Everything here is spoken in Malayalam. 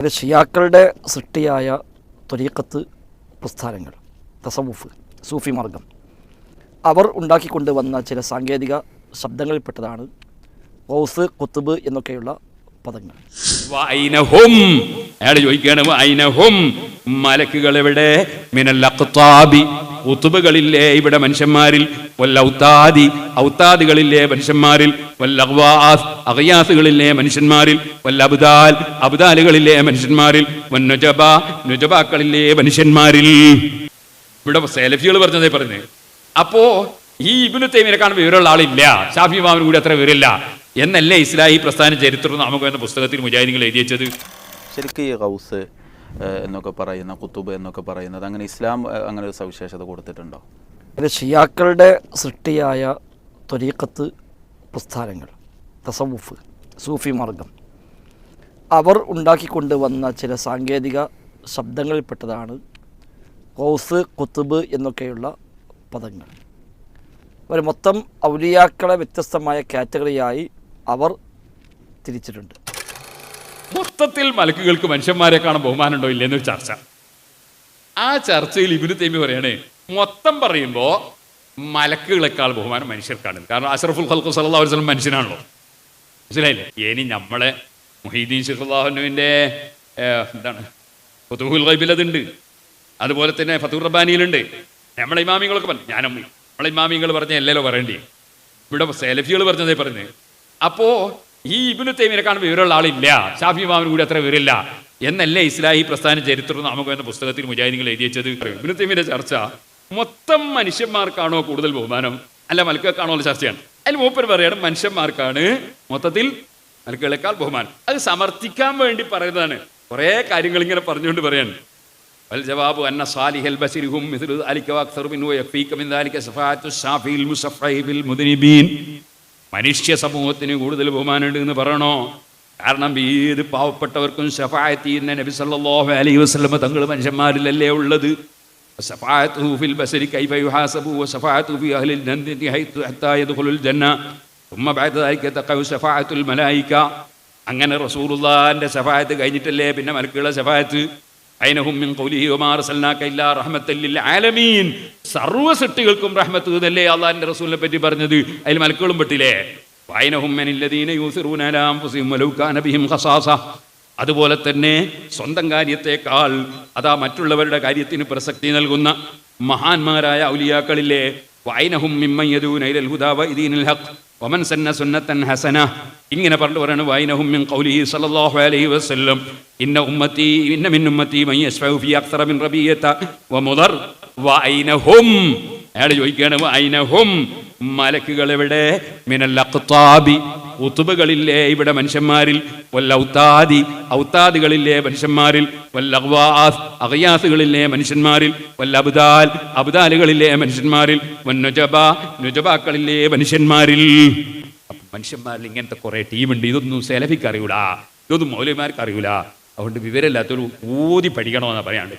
ഇത് ഷിയാക്കളുടെ സൃഷ്ടിയായ തൊരീക്കത്ത് പ്രസ്ഥാനങ്ങൾ തസവുഫ് സൂഫി മാർഗം. അവർ ഉണ്ടാക്കിക്കൊണ്ടുവന്ന ചില സാങ്കേതിക ശബ്ദങ്ങളിൽപ്പെട്ടതാണ് ഔസ് കുത്തുബ് എന്നൊക്കെയുള്ള പദങ്ങൾ. ചോദിക്കുകയാണ് മലക്കുകൾ എവിടെ മിനൽ ഉത്തുബുകളില്ലേ ഇവിടെ മനുഷ്യന്മാരിൽ? വല്ല ഔത്താദി ഔത്താദികളില്ലേ മനുഷ്യന്മാരിൽ? വല്ല അഖ്വാസ് അഗയാസുകളില്ലേ മനുഷ്യന്മാരിൽ? വല്ല അബുദാൽ അബുദാലുകളില്ലേ മനുഷ്യന്മാരിൽ? വന്നുജബ നുജബാക്കളില്ലേ മനുഷ്യന്മാരിൽ? ഇവിടെ സെലഫികൾ പറഞ്ഞതേ പറഞ്ഞേ അപ്പോ ഈ ഇബിനു തൈമിനെ കാണുമ്പോൾ വിവരമുള്ള ആളില്ല. ഷാഫി മാമിന് കൂടി അത്ര വിവരമില്ല. എന്നല്ലേ ഇസ്ലാഹി പ്രസ്ഥാന ചരിത്രം നമുക്ക് എന്ന പുസ്തകത്തിൽ മുജാഹിദികൾ എഴുതി വെച്ചത്? എന്നൊക്കെ പറയുന്ന കുത്തുബ് എന്നൊക്കെ പറയുന്നത്. അങ്ങനെ ഇസ്ലാം അങ്ങനെ ഒരു സവിശേഷത കൊടുത്തിട്ടുണ്ടോ? ഷിയാക്കളുടെ സൃഷ്ടിയായ തൊരീക്കത്ത് പ്രസ്ഥാനങ്ങൾ തസവുഫ് സൂഫി മാർഗം. അവർ ഉണ്ടാക്കിക്കൊണ്ടുവന്ന ചില സാങ്കേതിക ശബ്ദങ്ങളിൽപ്പെട്ടതാണ് കോസ് കുത്തുബ് എന്നൊക്കെയുള്ള പദങ്ങൾ. അവർ മൊത്തം ഔലിയാക്കളെ വ്യത്യസ്തമായ കാറ്റഗറിയായി അവർ തിരിച്ചിട്ടുണ്ട്. മൊത്തത്തിൽ മലക്കുകൾക്ക് മനുഷ്യന്മാരെ കാണാൻ ബഹുമാനമുണ്ടോ ഇല്ലെന്നൊരു ചർച്ച. ആ ചർച്ചയിൽ ഇബിന് തേമി പറയണേ മൊത്തം പറയുമ്പോൾ മലക്കുകളെക്കാൾ ബഹുമാനം മനുഷ്യർക്കാണ്. കാരണം അഷറഫുൽ ഖൽഖു അലൈഹി വസല്ലം മനുഷ്യനാണല്ലോ. മനസ്സിലായില്ലേ? ഇനി നമ്മളെ മുഹീദ്ദീൻ ഷിഖുല്ലാഹുവിന്റെ എന്താണ് ഫതുഹുൽ ഗൈബിൽ അതുണ്ട്. അതുപോലെ തന്നെ ഫതുർ റബ്ബാനിയിലുണ്ട്. നമ്മളെ ഇമാമിങ്ങളൊക്കെ പറഞ്ഞു ഞാനും നമ്മളെ ഇമാമിങ്ങൾ പറഞ്ഞ എല്ലല്ലോ പറയേണ്ടി. ഇവിടെ സേലഫികൾ പറഞ്ഞതേ പറഞ്ഞു. അപ്പോ ഈ ഇബിനു തൈമിനെക്കാളും വിവരമുള്ള ആളില്ല. ഷാഫി മാമിന് കൂടി അത്ര വിവരമില്ല. എന്നല്ലേ ഇസ്ലാഹി പ്രസ്ഥാന ചരിത്രം നമുക്ക് എന്ന പുസ്തകത്തിൽ മുജാഹിദികൾ എഴുതി വെച്ചത്? ഇബിനു തൈമിന്റെ ചർച്ച മൊത്തം മനുഷ്യന്മാർക്കാണോ കൂടുതൽ ബഹുമാനം? അല്ല മലക്കാണോ ഉള്ള ചർച്ചയാണ്. അതിൽ മൂപ്പർ പറയാണ് മനുഷ്യന്മാർക്കാണ് മൊത്തത്തിൽ മലക്കുകളെക്കാൾ ബഹുമാനം. അത് സമർത്ഥിക്കാൻ വേണ്ടി പറയുന്നതാണ്. കുറേ കാര്യങ്ങൾ ഇങ്ങനെ പറഞ്ഞുകൊണ്ട് പറയാൻ അൽ ജവാബ് അന്ന സാലിഹൽ ബസിരിഹും അലിക്കവാക്തർ ബിൻ വയഫീഖ മിൻ ദാലിക സഫാത്തു ഷാഫിൽ മുസഫൈബിൽ മുദനിബീൻ. മനുഷ്യ സമൂഹത്തിന് കൂടുതൽ ബഹുമാനമുണ്ട് എന്ന് പറയണോ? കാരണം ഏത് പാവപ്പെട്ടവർക്കും ഷഫായത്ത് ചെയ്യുന്ന നബി സല്ലാഹു അലൈഹി വസ്ലമ തങ്ങൾ മനുഷ്യന്മാരിലല്ലേ ഉള്ളത്? ഫിൽ അഹ്ലിൽ ജന്ന. ഉമ്മ അങ്ങനെ റസൂറുല്ലാന്റെ സഫായത്ത് കഴിഞ്ഞിട്ടല്ലേ പിന്നെ മലക്കുള്ള സഫായത്ത് സർവ സൃഷ്ടികൾക്കും റഹ്മത്ത് എന്നല്ലേ അള്ളാഹിന്റെ റസൂലിനെ പറ്റി പറഞ്ഞത്? അതിൽ മലക്കുകളും പെട്ടില്ലേ? അതുപോലെ തന്നെ സ്വന്തം കാര്യത്തെക്കാൾ അതാ മറ്റുള്ളവരുടെ കാര്യത്തിന് പ്രസക്തി നൽകുന്ന മഹാന്മാരായ ഔലിയാക്കളില്ലേ? വായനഹും മിമ്മയ്യദൂന ഇലൽ ഹുദാ വഇദീനിൽ ഹഖ്. വമൻ സന്ന സുന്നത്തൻ ഹസന. ഇങ്ങനെ പറഞ്ഞു പറയാണ് വൈനഹും മിൻ ഖൗലിഹി സല്ലല്ലാഹു അലൈഹി വസല്ലം. ഇന്ന ഉമ്മത്തി ഇന്ന മിൻ ഉമ്മത്തി മൻ യസ്ഫഉ ഫി അക്തറ മിൻ റബിയത വമുദർ വൈനഹും. അയാൾ ചോദിക്കുകയാണ് വൈനഹും. മലക്കുകൾ എവിടെ മിനൽ അഖ്താബി. ഉത്തുബുകളില്ലേ ഇവിടെ മനുഷ്യന്മാരിൽ? വല്ല ഔത്താദി ഔത്താദികളില്ലേ മനുഷ്യന്മാരിൽ? വല്ല അഗ്വാസ് അഖയാസുകളില്ലേ മനുഷ്യന്മാരിൽ? വല്ല അബുദാൽ അബുദാലുകളില്ലേ മനുഷ്യന്മാരിൽ? വന്നുജബ നുജബാക്കളില്ലേ മനുഷ്യന്മാരിൽ? മനുഷ്യന്മാരിൽ ഇങ്ങനത്തെ കുറെ ടീമുണ്ട്. ഇതൊന്നും സെലഫിക്ക് അറിയൂല. ഇതൊന്നും മൗലവിമാർക്ക് അറിയൂല. അതുകൊണ്ട് വിവരമില്ലാത്തൊരു ഊതി പഠിക്കണമെന്നാണ് പറയാണ്ട്